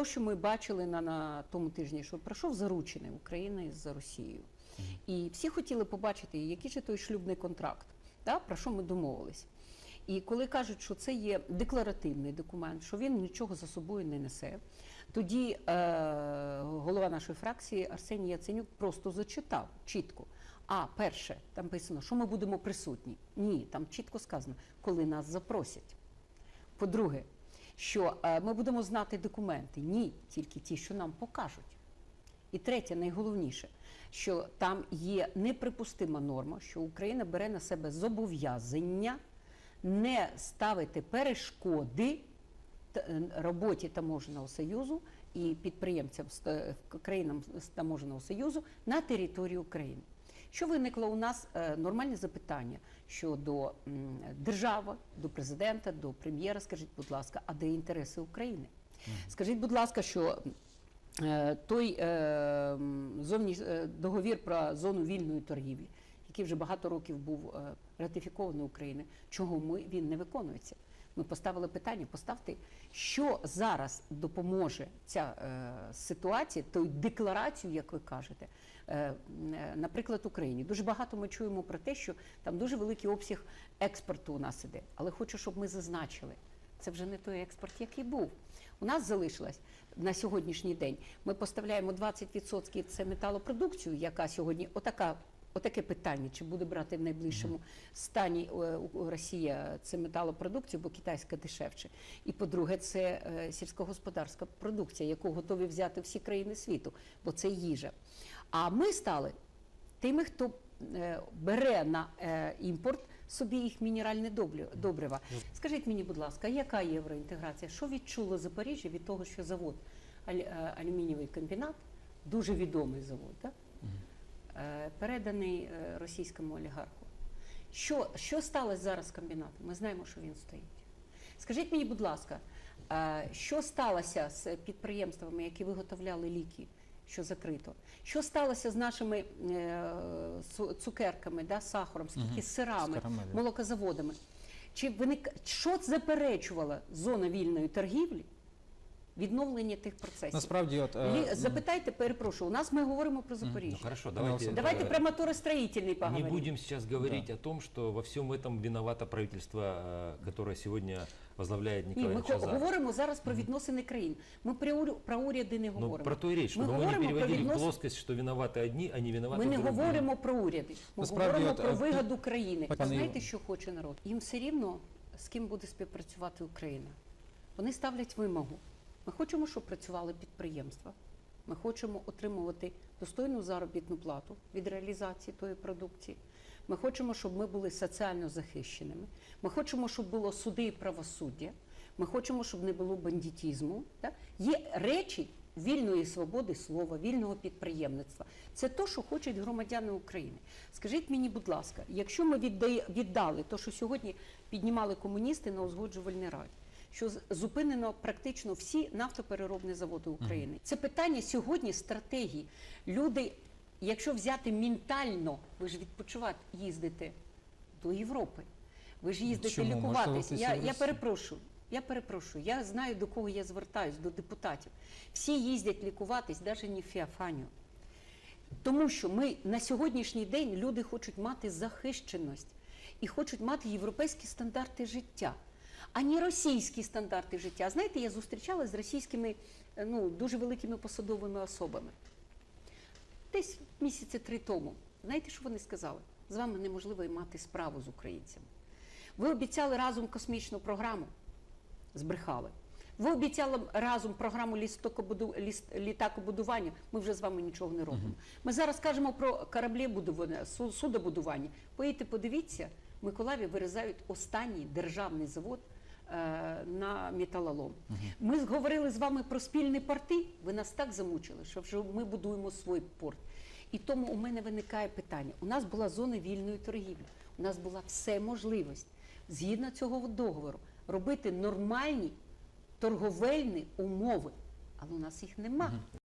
то, що ми бачили на, на тому тижні, що пройшов заручений України з Росією. І всі хотіли побачити, який же той шлюбний контракт, да, про що ми домовились. І коли кажуть, що це є декларативний документ, що він нічого за собою не несе, тоді е, голова нашої фракції Арсеній Яценюк просто зачитав чітко. А перше, там писано, що ми будемо присутні. Ні, там чітко сказано, коли нас запросять. По-друге, що е, ми будемо знати документи. Ні, тільки ті, що нам покажуть. І третє, найголовніше, що там є неприпустима норма, що Україна бере на себе зобов'язання не ставити перешкоди е, роботі таможенного союзу і підприємцям е, країнам з таможенного союзу на території України. Що виникло у нас е, нормальне запитання щодо держави, до президента, до прем'єра. Скажіть, будь ласка, а де інтереси України? Скажіть, будь ласка, що е, той е, зовні, договір про зону вільної торгівлі, який вже багато років був ратифікований Україною, чого ми, він не виконується? Ми поставили питання, поставте, що зараз допоможе ця е, ситуація, той декларацію, як ви кажете, е, наприклад, Україні. Дуже багато ми чуємо про те, що там дуже великий обсяг експорту у нас іде. Але хочу, щоб ми зазначили, це вже не той експорт, який був. У нас залишилось на сьогоднішній день. Ми поставляємо 20% це металопродукцію, яка сьогодні отака. Отаке питання, чи буде брати в найближчому стані е, Росія це металопродукцію, бо китайська дешевше. І по-друге, це е, сільськогосподарська продукція, яку готові взяти всі країни світу, бо це їжа. А ми стали тими, хто е, бере на імпорт собі їх мінеральне добрива. Скажіть мені, будь ласка, яка євроінтеграція? Що відчуло Запоріжжя від того, що завод алюмінієвий комбінат, дуже відомий завод, да? Е, переданий е, російському олігарху? Що, що сталося зараз з комбінатом? Ми знаємо, що він стоїть. Скажіть мені, будь ласка, е, що сталося з підприємствами, які виготовляли ліки, що закрито? Що сталося з нашими цукерками, да, сахаром, скільки з сирами, да. молокозаводами? Чи виник... що заперечувала зона вільної торгівлі? Відновлення тих процесів. Насправді, от е, Лі- Запитайте, перепрошую, у нас ми говоримо про Запоріжжя. Ну хорошо, давайте, Давайте э, про моторостроїтельний не поговоримо. будем сейчас говорить о том, что во всем этом виновато правительство, э, которое сегодня возглавляет Ні, Николай ми Ильич Азаров. говоримо зараз про відносини країн. Ми про, уря- про уряди не Ну, говоримо. про то и речь, Ми чтобы мы не говоримо про переводили в віднос- плоскость, что виноваты одни, а не виноваты Ми не другие. говоримо про уряди. Ми Насправді, говоримо от, про е, вигоду країни. пане Знаєте, Ігор. що хоче народ? Їм все рівно з ким буде співпрацювати Україна. Вони ставлять вимогу. Ми хочемо, щоб працювали підприємства. Ми хочемо отримувати достойну заробітну плату від реалізації тої продукції. Ми хочемо, щоб ми були соціально захищеними. Ми хочемо, щоб було суди і правосуддя. Ми хочемо, щоб не було бандитізму. Так? Є речі вільної свободи слова, вільного підприємництва. Це то, що хочуть громадяни України. Скажіть мені, будь ласка, якщо ми віддали те, що сьогодні піднімали комуністи на узгоджувальній раді, що зупинено практично всі нафтопереробні заводи України. Це питання сьогодні стратегії. Люди, якщо взяти ментально, ви ж відпочивати їздите до Європи. Ви ж їздите Чому? Лікуватись. Я, я перепрошую. Я перепрошую. Я знаю, до кого я звертаюсь, до депутатів. Всі їздять лікуватись, навіть не в Феофанію. Тому що ми на сьогоднішній день люди хочуть мати захищеність і хочуть мати європейські стандарти життя, а не російські стандарти життя. Знаєте, я зустрічалася з російськими е, ну, дуже великими посадовими особами. Десь місяці три тому. Знаєте, що вони сказали? З вами неможливо і мати справу з українцями. Ви обіцяли разом космічну програму, збрехали. Ви обіцяли разом програму літакобудування. Ми вже з вами нічого не робимо. Ми зараз кажемо про кораблебудування, су- судобудування. Поїдьте, подивіться, в Миколаєві вирізають останній державний завод на металолом. Ми говорили з вами про спільні порти. Ви нас так замучили, що вже ми будуємо свій порт. І тому у мене виникає питання: у нас була зона вільної торгівлі, у нас була все можливість згідно цього договору робити нормальні торговельні умови. Але у нас їх нема.